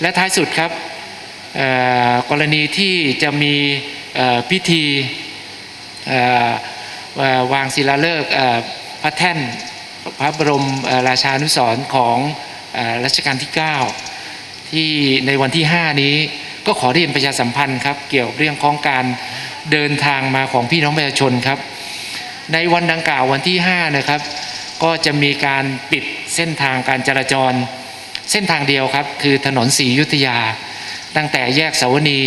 และท้ายสุดครับกรณีที่จะมีพิธีวางศิลาฤกษ์พระแท่นพระบรมราชานุสรณ์ของรัชกาลที่ 9 ที่ในวันที่ 5 นี้ก็ขอเรียนประชาสัมพันธ์ครับ เกี่ยวเรื่องของการเดินทางมาของพี่น้องประชาชนครับ ในวันดังกล่าววันที่ 5 นะครับ ก็จะมีการปิดเส้นทางการจราจร เส้นทางเดียวครับ คือถนนศรีอยุทธยา ตั้งแต่แยกเสาวนี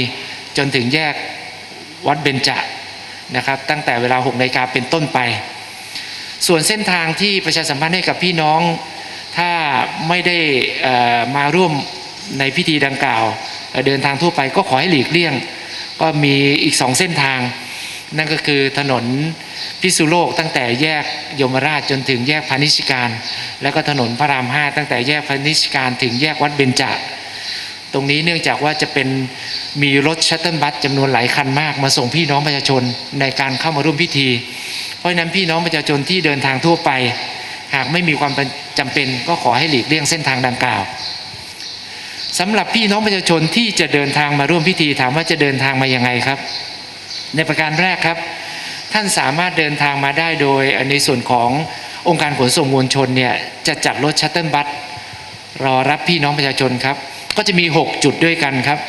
จนถึงแยกวัดเบญจนะครับ ตั้งแต่เวลา6นาฬิกาเป็นต้นไป ส่วนเส้นทางที่ประชาสัมพันธ์ให้กับพี่น้อง ถ้าไม่ได้มาร่วมในพิธีดังกล่าว เดินทางทั่วไปก็ขอให้หลีกเลี่ยง ก็มีอีกสองเส้นทาง นั่นก็คือถนนพิษุโลกตั้งแต่แยกยมราชจนถึงแยกพาณิชการ แล้วก็ถนนพระรามห้าตั้งแต่แยกพาณิชการถึงแยกวัดเบญจตรงนี้เนื่องจากว่าจะเป็นมีรถชัตเติลบัสจำนวนหลายคันมาก มาส่งพี่น้องประชาชนในการเข้ามาร่วมพิธี เพราะฉะนั้นพี่น้องประชาชนที่เดินทางทั่วไป หากไม่มีความจำเป็นก็ขอให้หลีกเลี่ยงเส้นทางดังกล่าวสำหรับพี่น้องประชาชนที่จะเดินทางมาร่วมพิธีถามว่าจะเดินทางมายังไงครับ ในประการแรกครับ ท่านสามารถเดินทางมาได้โดยในส่วนขององค์การขนส่งมวลชนเนี่ยจะจัดรถชัตเติลบัสรอรับพี่น้องประชาชนครับ ก็จะมี 6 จุดด้วยกันครับ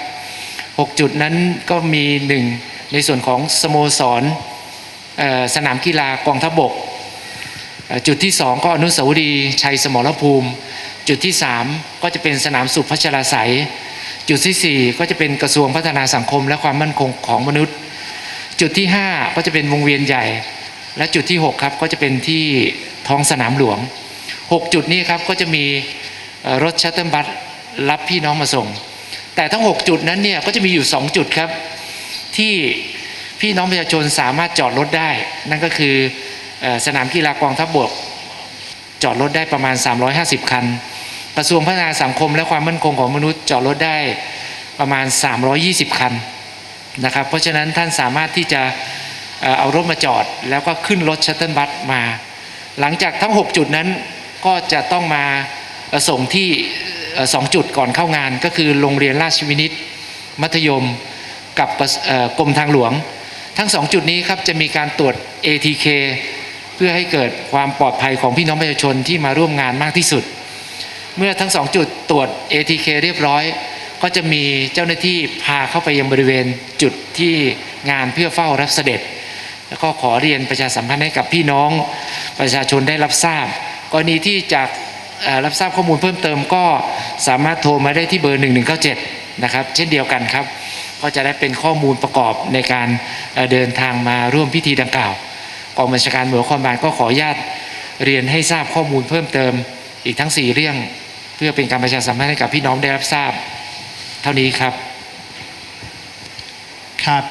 6 จุดนั้นก็มีหนึ่งในส่วนของสโมสรสนามกีฬากองทัพบก จุดที่ 2 ก็อนุสาวรีย์ชัยสมรภูมิ จุดที่ 3 ก็จะเป็นสนามสุพัชราไสยจุดทีสี่ 4 ก็จะเป็นกระทรวงพัฒนาสังคมและความมั่นคงของมนุษย์ จุดที่ 5 ก็จะเป็นวงเวียนใหญ่ และจุดที่ 6 ครับก็จะเป็นที่ท้องสนามหลวง 6 จุดนี้ครับก็จะมีรถชัตเติลบัสรับพี่น้องมาส่ง แต่ทั้ง 6 จุดนั้นเนี่ยก็จะมีอยู่ 2 จุดครับ ที่พี่น้องประชาชนสามารถจอดรถได้ นั่นก็คืออสนามกีฬากองทัพบกจอดรถได้ประมาณ 350 คัน กระทรวงพัฒนาสังคมและความมั่นคงของมนุษย์จอดรถได้ประมาณ 320 คัน นะครับ เพราะฉะนั้นท่านสามารถที่จะเอารถมาจอด แล้วก็ขึ้นรถชัตเติลบัสมา หลังจากทั้ง 6 จุดนั้นก็จะต้องมาส่งที่เอ่อสองจุดก่อนเข้างาน ก็คือโรงเรียนราชวินิต มัธยมกับกระเอ่อกรมทางหลวง ทั้งสองจุดนี้ครับจะมีการตรวจ ATK เพื่อให้เกิดความปลอดภัยของพี่น้องประชาชนที่มาร่วมงานมากที่สุด เมื่อทั้งสองจุดตรวจ ATK เรียบร้อย ก็จะมีเจ้าหน้าที่พาเข้าไปยังบริเวณจุดที่งานเพื่อเฝ้ารับเสด็จ แล้วก็ขอเรียนประชาสัมพันธ์ให้กับพี่น้องประชาชนได้รับทราบ กรณีที่จากรับทราบข้อมูลเพิ่มเติมก็สามารถโทรมาได้ที่เบอร์ 1197 นะครับ เช่นเดียวกันครับ ก็จะได้เป็นข้อมูลประกอบในการเดินทางมาร่วมพิธีดังกล่าวกองบัญชาการหน่วยนครบาลก็ขออนุญาตเรียนให้ทราบข้อมูลเพิ่มเติมอีกทั้ง 4 เรื่อง เพื่อเป็นการประชาสัมพันธ์ให้กับพี่น้องได้รับทราบ เท่านี้ครับ ครับ